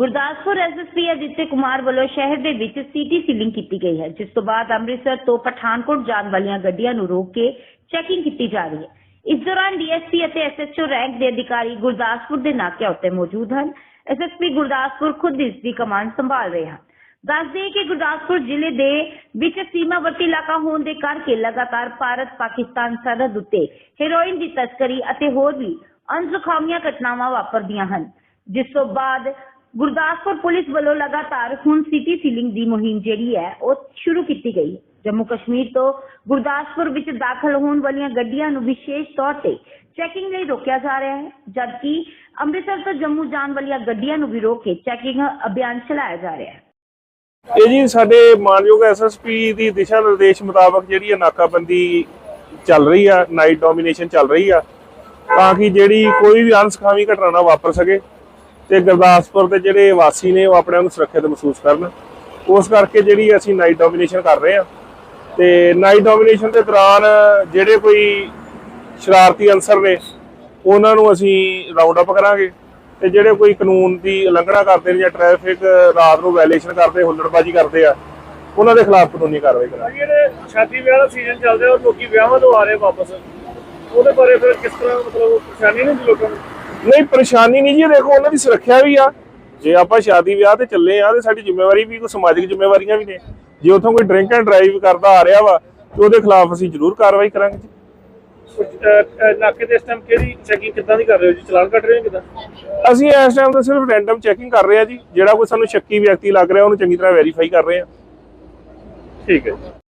Gurdaspur SSP ਅਜਿਤੇ Kumar ਵੱਲੋਂ ਸ਼ਹਿਰ ਦੇ ਵਿੱਚ ਸੀਟੀ ਸੀਲਿੰਗ ਕੀਤੀ ਗਈ ਹੈ, ਜਿਸ ਤੋਂ ਬਾਅਦ ਅੰਮ੍ਰਿਤਸਰ ਤੋਂ ਪਠਾਨਕੋਟ ਜਾਣ ਵਾਲੀਆਂ ਗੱਡੀਆਂ ਨੂੰ ਰੋਕ ਕੇ ਚੈਕਿੰਗ ਕੀਤੀ ਜਾ ਰਹੀ ਹੈ। ਇਸ ਦੌਰਾਨ ਡੀਐਸਪੀ ਅਤੇ ਐਸਐਚਓ ਰੈਂਕ ਦੇ ਅਧਿਕਾਰੀ ਗੁਰਦਾਸਪੁਰ ਦੇ ਨਾਕਿਆਂ ਉੱਤੇ ਮੌਜੂਦ ਹਨ। ਐਸਐਸਪੀ ਗੁਰਦਾਸਪੁਰ ਖੁਦ ਇਸ ਦੀ ਕਮਾਂਡ ਸੰਭਾਲ ਰਹੇ ਹਨ। ਦੱਸਦੇ ਕਿ ਗੁਰਦਾਸਪੁਰ ਜ਼ਿਲ੍ਹੇ ਦੇ ਵਿੱਚ ਸੀਮਾਵਰਤੀ ਇਲਾਕਾ ਹੋਣ ਦੇ ਕਰਕੇ ਲਗਾਤਾਰ ਭਾਰਤ ਪਾਕਿਸਤਾਨ ਸਰਹੱਦ ਉੱਤੇ ਹੈਰੋਇਨ ਦੀ ਤਸਕਰੀ ਅਤੇ ਹੋਰ ਵੀ ਅਣਸੁਖਾਵੀਆਂ ਘਟਨਾਵਾਂ ਵਾਪਰਦੀਆਂ ਹਨ, ਜਿਸ ਤੋਂ ਬਾਅਦ ਗੁਰਦਾਸਪੁਰ ਪੁਲਿਸ ਵੱਲੋਂ ਲਗਾਤਾਰ ਹੁਣ ਸਿਟੀ ਸੀਲਿੰਗ ਦੀ ਮੁਹਿੰਮ ਜਿਹੜੀ ਹੈ, ਉਹ ਸ਼ੁਰੂ ਕੀਤੀ ਗਈ। ਹੈ ਜੰਮੂ ਕਸ਼ਮੀਰ ਤੋਂ ਗੁਰਦਾਸਪੁਰ ਵਿੱਚ ਦਾਖਲ ਹੋਣ ਵਾਲੀਆਂ ਗੱਡੀਆਂ ਨੂੰ ਵਿਸ਼ੇਸ਼ ਤੌਰ ਤੇ ਚੈਕਿੰਗ ਲਈ ਰੋਕਿਆ ਜਾ ਰਿਹਾ ਹੈ, ਜਦਕਿ ਅੰਮ੍ਰਿਤਸਰ ਤੋਂ ਜੰਮੂ ਜਾਣ ਵਾਲੀਆਂ ਗੱਡੀਆਂ ਨੂੰ ਵੀ ਰੋਕ ਕੇ ਚੈਕਿੰਗ ਅਭਿਆਨ ਚਲਾਇਆ ਜਾ ਰਿਹਾ ਹੈ। ਇਹ ਜੀ ਸਾਡੇ ਮਾਨਯੋਗ ਐਸਐਸਪੀ ਦੀ ਦਿਸ਼ਾ ਨਿਰਦੇਸ਼ ਮੁਤਾਬਕ ਜਿਹੜੀ ਹੈ ਨਾਕਾਬੰਦੀ ਚੱਲ ਰਹੀ ਆ ਨਾਈਟ ਡੋਮੀਨੇਸ਼ਨ ਚੱਲ ਰਹੀ ਆ, ਤਾਂ ਕਿ ਜਿਹੜੀ ਕੋਈ ਵੀ ਅਣਸਖਾਵੀ ਘਟਨਾ ਨਾ ਵਾਪਰ ਸਕੇ। ਤੇ ਗੁਰਦਾਸਪੁਰ ਦੇ ਜਿਹੜੇ ਵਾਸੀ ਨੇ ਉਹ ਆਪਣੇ ਆਪ ਨੂੰ ਸੁਰੱਖਿਅਤ ਮਹਿਸੂਸ ਕਰਨ। ਉਸ ਕਰਕੇ ਜਿਹੜੀ ਅਸੀਂ ਨਾਈਟ ਡੋਮੀਨੇਸ਼ਨ ਕਰ ਰਹੇ ਆ ਤੇ ਨਾਈਟ ਡੋਮੀਨੇਸ਼ਨ ਦੇ ਦੌਰਾਨ ਜਿਹੜੇ ਕੋਈ ਸ਼ਰਾਰਤੀ ਅਨਸਰ ਨੇ, ਉਹਨਾਂ ਨੂੰ ਅਸੀਂ ਰਾਉਂਡ ਅਪ ਕਰਾਂਗੇ ਤੇ ਜਿਹੜੇ ਕੋਈ ਕਾਨੂੰਨ ਦੀ ਉਲੰਘਣਾ ਕਰਦੇ ਨੇ ਜਾਂ ਟ੍ਰੈਫਿਕ ਰਾਤ ਨੂੰ ਵਾਇਲੇਸ਼ਨ ਕਰਦੇ, ਹੁੱਲੜਬਾਜ਼ੀ ਕਰਦੇ ਆ, ਉਹਨਾਂ ਦੇ ਖਿਲਾਫ ਕਾਨੂੰਨੀ ਕਾਰਵਾਈ ਕਰਾਂਗੇ। ਜਿਹੜੇ ਸ਼ਾਦੀ ਵਿਆਹ ਦਾ ਸੀਜ਼ਨ ਚੱਲ ਰਿਹਾ ਔਰ ਲੋਕੀ ਵਿਆਹਾਂ ਤੋਂ ਆ ਰਹੇ ਵਾਪਸ, ਉਹਦੇ ਬਾਰੇ ਫਿਰ ਕਿਸ ਤਰ੍ਹਾਂ ਮਤਲਬ ਪਰੇਸ਼ਾਨੀ ਨਹੀਂ ਹੁੰਦੀ ਲੋਕਾਂ ਨੂੰ? ਨਹੀਂ ਪਰੇਸ਼ਾਨੀ ਨਹੀਂ ਜੀ ਦੇਖੋ ਉਹਨਾਂ ਦੀ ਸੁਰੱਖਿਆ ਵੀ ਆ। ਜੇ ਆਪਾਂ ਸ਼ਾਦੀ ਵਿਆਹ ਤੇ ਚੱਲੇ ਆ ਤੇ ਸਾਡੀ ਜ਼ਿੰਮੇਵਾਰੀ ਵੀ ਕੋਈ ਸਮਾਜਿਕ ਜ਼ਿੰਮੇਵਾਰੀਆਂ ਵੀ ਨੇ। ਜੇ ਉਥੋਂ ਕੋਈ ਡਰਿੰਕ ਐਂਡ ਡਰਾਈਵ ਕਰਦਾ ਆ ਰਿਹਾ ਵਾ ਤੇ ਉਹਦੇ ਖਿਲਾਫ ਅਸੀਂ ਜ਼ਰੂਰ ਕਾਰਵਾਈ ਕਰਾਂਗੇ ਜੀ। ਕੁਝ, ਅਹ, ਅਹ, ਨਾਕੇ ਦੇ ਇਸ ਟਾਈਮ ਕਿਹੜੀ ਚੈਕਿੰਗ ਕਿੱਦਾਂ ਦੀ ਕਰ ਰਹੇ ਹੋ ਜੀ? ਚਲਾਨ ਕੱਟ ਰਹੇ ਹੋ ਕਿੱਦਾਂ? ਅਸੀਂ ਇਸ ਟਾਈਮ ਤੇ ਸਿਰਫ ਰੈਂਡਮ ਚੈਕਿੰਗ ਕਰ ਰਹੇ ਆ ਜੀ। ਜਿਹੜਾ ਕੋਈ ਸਾਨੂੰ ਸ਼ੱਕੀ ਵਿਅਕਤੀ ਲੱਗ ਰਿਹਾ ਉਹਨੂੰ ਚੰਗੀ ਤਰ੍ਹਾਂ ਵੈਰੀਫਾਈ ਕਰ ਰਹੇ ਆ। ਠੀਕ ਹੈ ਜੀ।